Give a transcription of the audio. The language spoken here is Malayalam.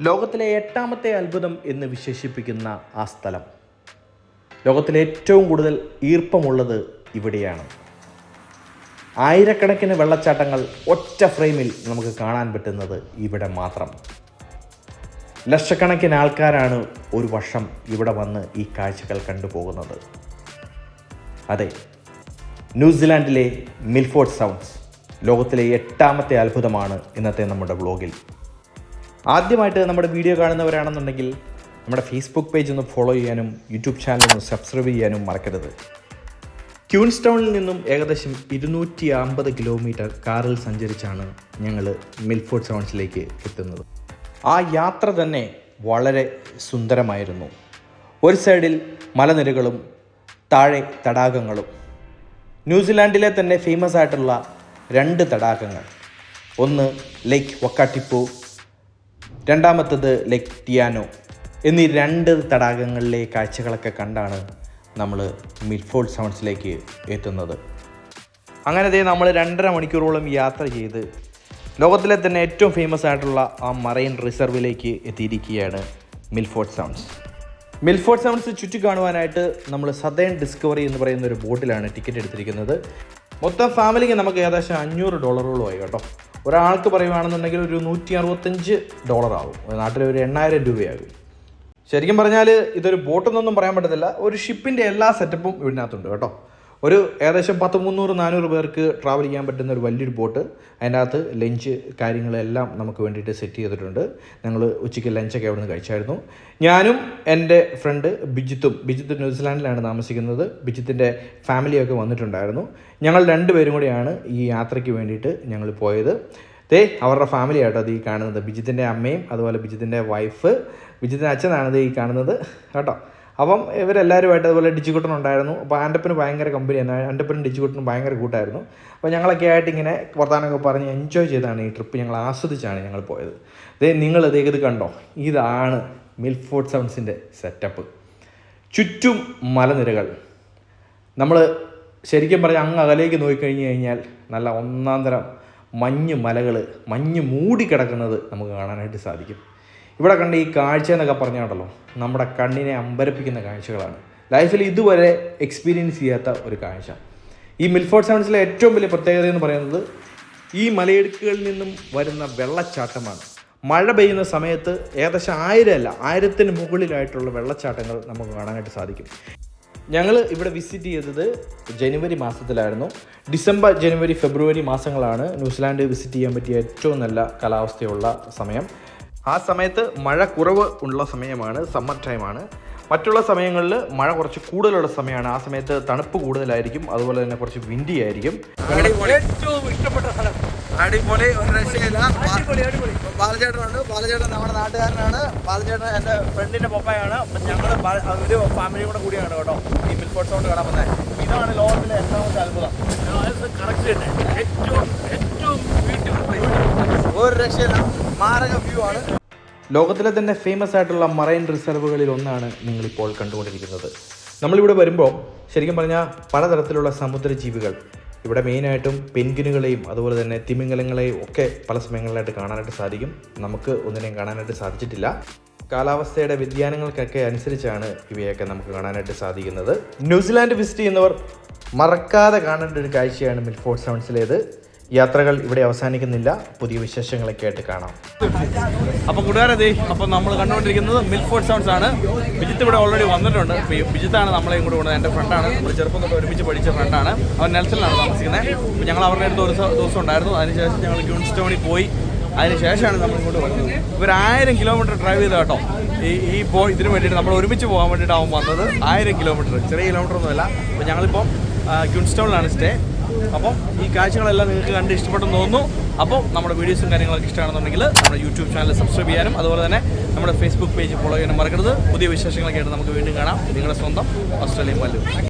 ലോകത്തിലെ എട്ടാമത്തെ അത്ഭുതം എന്ന് വിശേഷിപ്പിക്കുന്ന ആ സ്ഥലം. ലോകത്തിലെ ഏറ്റവും കൂടുതൽ ഈർപ്പമുള്ളത് ഇവിടെയാണ്. ആയിരക്കണക്കിന് വെള്ളച്ചാട്ടങ്ങൾ ഒറ്റ ഫ്രെയിമിൽ നമുക്ക് കാണാൻ പറ്റുന്നത് ഇവിടെ മാത്രം. ലക്ഷക്കണക്കിന് ആൾക്കാരാണ് ഒരു വർഷം ഇവിടെ വന്ന് ഈ കാഴ്ചകൾ കണ്ടുപോകുന്നത്. അതെ ന്യൂസിലാൻഡിലെ മിൽഫോർഡ് സൗണ്ട്സ് ലോകത്തിലെ എട്ടാമത്തെ അത്ഭുതമാണ് ഇന്നത്തെ നമ്മുടെ വ്ളോഗിൽ. ആദ്യമായിട്ട് നമ്മുടെ വീഡിയോ കാണുന്നവരാണെന്നുണ്ടെങ്കിൽ നമ്മുടെ ഫേസ്ബുക്ക് പേജ് ഒന്ന് ഫോളോ ചെയ്യാനും യൂട്യൂബ് ചാനൽ ഒന്ന് സബ്സ്ക്രൈബ് ചെയ്യാനും മറക്കരുത്. ക്യൂൻസ്റ്റൗണിൽ നിന്നും ഏകദേശം ഇരുന്നൂറ്റി അമ്പത് കിലോമീറ്റർ കാറിൽ സഞ്ചരിച്ചാണ് ഞങ്ങൾ മിൽഫോർഡ് സൗണ്ട്സിലേക്ക് എത്തുന്നത്. ആ യാത്ര തന്നെ വളരെ സുന്ദരമായിരുന്നു. ഒരു സൈഡിൽ മലനിരകളും താഴെ തടാകങ്ങളും. ന്യൂസിലാൻഡിലെ തന്നെ ഫേമസ് ആയിട്ടുള്ള രണ്ട് തടാകങ്ങൾ. ഒന്ന് ലേക്ക് വക്കാട്ടിപ്പു രണ്ടാമത്തത് ലെക്റ്റിയാനോ. ടിയാനോ എന്നീ രണ്ട് തടാകങ്ങളിലെ കാഴ്ചകളൊക്കെ കണ്ടാണ് നമ്മൾ മിൽഫോർഡ് സൗണ്ട്സിലേക്ക് എത്തുന്നത്. അങ്ങനെ ദേ നമ്മൾ രണ്ടര മണിക്കൂറോളം യാത്ര ചെയ്ത് ലോകത്തിലെ തന്നെ ഏറ്റവും ഫേമസ് ആയിട്ടുള്ള ആ മറൈൻ റിസർവിലേക്ക് എത്തിയിരിക്കുകയാണ് മിൽഫോർഡ് സൗണ്ട്സ്. മിൽഫോർഡ് സൗണ്ട്സ് ചുറ്റി കാണുവാനായിട്ട് നമ്മൾ സദേൺ ഡിസ്കവറി എന്ന് പറയുന്ന ഒരു ബോട്ടിലാണ് ടിക്കറ്റ് എടുത്തിരിക്കുന്നത്. മൊത്തം ഫാമിലിക്ക് നമുക്ക് ഏകദേശം അഞ്ഞൂറ് ഡോളറോളമായി കേട്ടോ. ഒരാൾക്ക് പറയുവാണെന്നുണ്ടെങ്കിൽ ഒരു നൂറ്റി അറുപത്തഞ്ച് ഡോളർ ആകും നാട്ടിൽ ഒരു എണ്ണായിരം രൂപയാകും. ശരിക്കും പറഞ്ഞാൽ ഇതൊരു ബോട്ടെന്നൊന്നും പറയാൻ പറ്റത്തില്ല. ഒരു ഷിപ്പിന്റെ എല്ലാ സെറ്റപ്പും ഇതിനകത്തുണ്ട് കേട്ടോ. ഒരു ഏകദേശം പത്ത് മുന്നൂറ് നാനൂറ് പേർക്ക് ട്രാവൽ ചെയ്യാൻ പറ്റുന്ന ഒരു വലിയൊരു ബോട്ട് അതിന്റെ അകത്ത് ലഞ്ച് കാര്യങ്ങളെല്ലാം നമുക്ക് വേണ്ടിയിട്ട് സെറ്റ് ചെയ്തിട്ടുണ്ട്. ഞങ്ങൾ ഉച്ചയ്ക്ക് ലഞ്ചൊക്കെ അവിടെ നിന്ന് കഴിച്ചായിരുന്നു. ഞാനും എന്റെ ഫ്രണ്ട് ബിജിത്തും ബിജിത്ത് ന്യൂസിലാൻഡിലാണ് താമസിക്കുന്നത്. ബിജിത്തിന്റെ ഫാമിലിയൊക്കെ വന്നിട്ടുണ്ടായിരുന്നു. ഞങ്ങൾ രണ്ടുപേരും കൂടിയാണ് ഈ യാത്രയ്ക്ക് വേണ്ടിയിട്ട് ഞങ്ങൾ പോയത്. ദേ അവരുടെ ഫാമിലി ആട്ടോ അത് ഈ കാണുന്നത്. ബിജിത്തിന്റെ അമ്മയും അതുപോലെ ബിജിത്തിന്റെ വൈഫ് ബിജിത്തിന്റെ അച്ഛനാണ് ഈ കാണുന്നത്. കേട്ടോ? അപ്പം ഇവരെല്ലാവരുമായിട്ട് അതുപോലെ ഡിജിക്കുട്ടൻ ഉണ്ടായിരുന്നു. അപ്പോൾ ആന്റപ്പന് ഭയങ്കര കമ്പനിയാണ് ആന്റപ്പനും ഡിജിക്കുട്ടനും ഭയങ്കര കൂട്ടായിരുന്നു. അപ്പോൾ ഞങ്ങളൊക്കെ ആയിട്ട് ഇങ്ങനെ വർത്തമാനമൊക്കെ പറഞ്ഞ് എൻജോയ് ചെയ്താണ് ഈ ട്രിപ്പ് ഞങ്ങൾ ആസ്വദിച്ചാണ് ഞങ്ങൾ പോയത്. ദേ നിങ്ങൾ ഇതേ ഇത് കണ്ടോ? ഇതാണ് മിൽഫോർഡ് സൗണ്ട്സിന്റെ സെറ്റപ്പ് ചുറ്റും മലനിരകൾ. നമ്മൾ ശരിക്കും പറഞ്ഞാൽ അങ്ങ് അകലേക്ക് നോക്കിക്കഴിഞ്ഞ് കഴിഞ്ഞാൽ നല്ല ഒന്നാം തരം മഞ്ഞ് മലകൾ മഞ്ഞ് മൂടിക്കിടക്കുന്നത് നമുക്ക് കാണാനായിട്ട് സാധിക്കും. ഇവിടെ കണ്ട ഈ കാഴ്ച എന്നൊക്കെ പറഞ്ഞാണല്ലോ നമ്മുടെ കണ്ണിനെ അമ്പരപ്പിക്കുന്ന കാഴ്ചകളാണ്. ലൈഫിൽ ഇതുവരെ എക്സ്പീരിയൻസ് ചെയ്യാത്ത ഒരു കാഴ്ച. ഈ മിൽഫോർട്ട് സെവൻസിലെ ഏറ്റവും വലിയ പ്രത്യേകത എന്ന് പറയുന്നത് ഈ മലയിടുക്കുകളിൽ നിന്നും വരുന്ന വെള്ളച്ചാട്ടമാണ്. മഴ പെയ്യുന്ന സമയത്ത് ഏകദേശം ആയിരം അല്ല ആയിരത്തിന് മുകളിലായിട്ടുള്ള വെള്ളച്ചാട്ടങ്ങൾ നമുക്ക് കാണാനായിട്ട് സാധിക്കും. ഞങ്ങൾ ഇവിടെ വിസിറ്റ് ചെയ്തത് ജനുവരി മാസത്തിലായിരുന്നു. ഡിസംബർ ജനുവരി ഫെബ്രുവരി മാസങ്ങളാണ് ന്യൂസിലാൻഡ് വിസിറ്റ് ചെയ്യാൻ പറ്റിയ ഏറ്റവും നല്ല കാലാവസ്ഥയുള്ള സമയം. ആ സമയത്ത് മഴ കുറവ് ഉള്ള സമയമാണ് സമ്മർ ടൈമാണ് മറ്റുള്ള സമയങ്ങളിൽ മഴ കുറച്ച് കൂടുതലുള്ള സമയമാണ്. ആ സമയത്ത് തണുപ്പ് കൂടുതലായിരിക്കും അതുപോലെ തന്നെ കുറച്ച് വിൻഡി ആയിരിക്കും. ഏറ്റവും ഇഷ്ടപ്പെട്ട സ്ഥലം. അടിപൊളി. ഒരു രക്ഷയില്ല. ബാലചേട്ടനുണ്ട്. ബാലചേട്ടൻ നമ്മുടെ നാട്ടുകാരനാണ്. ബാലചേട്ടൻ എന്റെ ഫ്രണ്ടിന്റെ പപ്പയാണ്. അപ്പം ഞങ്ങൾ ഒരു ഫാമിലി കൂടെ കൂടിയാണ് കേട്ടോ. ഈ മിൽഫോർട്ട് സൗണ്ട് കാണാൻ വന്നത് ഇതാണ് ലോകത്തിലെ എട്ടാമത്തെ അത്ഭുതം. കറക്റ്റ് തന്നെ. ഏറ്റവും ഏറ്റവും ഒരു രക്ഷയില്ല. മാരക വ്യൂ ആണ്. ലോകത്തിലെ തന്നെ ഫേമസ് ആയിട്ടുള്ള മറൈൻ റിസർവുകളിൽ ഒന്നാണ് നിങ്ങളിപ്പോൾ കണ്ടുകൊണ്ടിരിക്കുന്നത്. നമ്മളിവിടെ വരുമ്പോൾ ശരിക്കും പറഞ്ഞാൽ പലതരത്തിലുള്ള സമുദ്രജീവികൾ. ഇവിടെ മെയിനായിട്ടും പെൻഗിനുകളെയും അതുപോലെ തന്നെ തിമിംഗലങ്ങളെയും ഒക്കെ പല സമയങ്ങളിലായിട്ട് കാണാനായിട്ട് സാധിക്കും. നമുക്ക് ഒന്നിനെയും കാണാനായിട്ട് സാധിച്ചിട്ടില്ല. കാലാവസ്ഥയുടെ വ്യതിയാനങ്ങൾക്കൊക്കെ അനുസരിച്ചാണ് ഇവയൊക്കെ നമുക്ക് കാണാനായിട്ട് സാധിക്കുന്നത്. ന്യൂസിലാൻഡ് വിസിറ്റ് ചെയ്യുന്നവർ മറക്കാതെ കാണേണ്ട ഒരു കാഴ്ചയാണ് മിൽഫോർഡ് സൗണ്ട്സിലേത് യാത്രകൾ ഇവിടെ അവസാനിക്കുന്നില്ല. പുതിയ വിശേഷങ്ങളൊക്കെ ആയിട്ട് കാണാം. അപ്പോൾ കൂട്ടുകാരെ അപ്പോൾ നമ്മൾ കണ്ടുകൊണ്ടിരിക്കുന്നത് മിൽഫോർഡ് സൗണ്ട്സ് ആണ്. വിജിത്ത് ഇവിടെ ഓൾറെഡി വന്നിട്ടുണ്ട്. വിജിത്താണ് നമ്മളെയും കൂടെ കൊണ്ടത് എന്റെ ഫ്രണ്ടാണ് നമ്മൾ ചെറുപ്പം തൊട്ട് ഒരുമിച്ച് പഠിച്ച ഫ്രണ്ടാണ് അവൻ നെൽസണിലാണ് താമസിക്കുന്നത്. അപ്പോൾ ഞങ്ങൾ അവരുടെ അടുത്ത് ഒരു ദിവസം ഉണ്ടായിരുന്നു. അതിനുശേഷം ഞങ്ങൾ ക്യൂൺസ്റ്റോണിൽ പോയി. അതിനുശേഷമാണ് നമ്മൾ ഇങ്ങോട്ട് വന്നത് ഒരു ആയിരം കിലോമീറ്റർ ഡ്രൈവ് ചെയ്ത് കേട്ടോ. ഈ ഈ പോ ഇതിന് വേണ്ടിയിട്ട് നമ്മൾ ഒരുമിച്ച് പോകാൻ വേണ്ടിയിട്ടാവും വന്നത്. ആയിരം കിലോമീറ്റർ ചെറിയ കിലോമീറ്റർ ഒന്നുമല്ല. അപ്പോൾ ഞങ്ങളിപ്പം ക്യൂൺസ്റ്റോണിലാണ് സ്റ്റേ അപ്പം ഈ കാഴ്ചകളെല്ലാം നിങ്ങൾക്ക് കണ്ട് ഇഷ്ടപ്പെട്ടെന്ന് തോന്നുന്നു. അപ്പോൾ നമ്മുടെ വീഡിയോസും കാര്യങ്ങളൊക്കെ ഇഷ്ടമാണെന്നുണ്ടെങ്കിൽ നമ്മുടെ യൂട്യൂബ് ചാനൽ സബ്സ്ക്രൈബ് ചെയ്യാനും അതുപോലെ തന്നെ നമ്മുടെ ഫേസ്ബുക്ക് പേജ് ഫോളോ ചെയ്യാനും മറക്കരുത്. പുതിയ വിശേഷങ്ങളൊക്കെ ആയിട്ട് നമുക്ക് വീണ്ടും കാണാം. നിങ്ങളുടെ സ്വന്തം ഓസ്ട്രേലിയൻ പല്ലു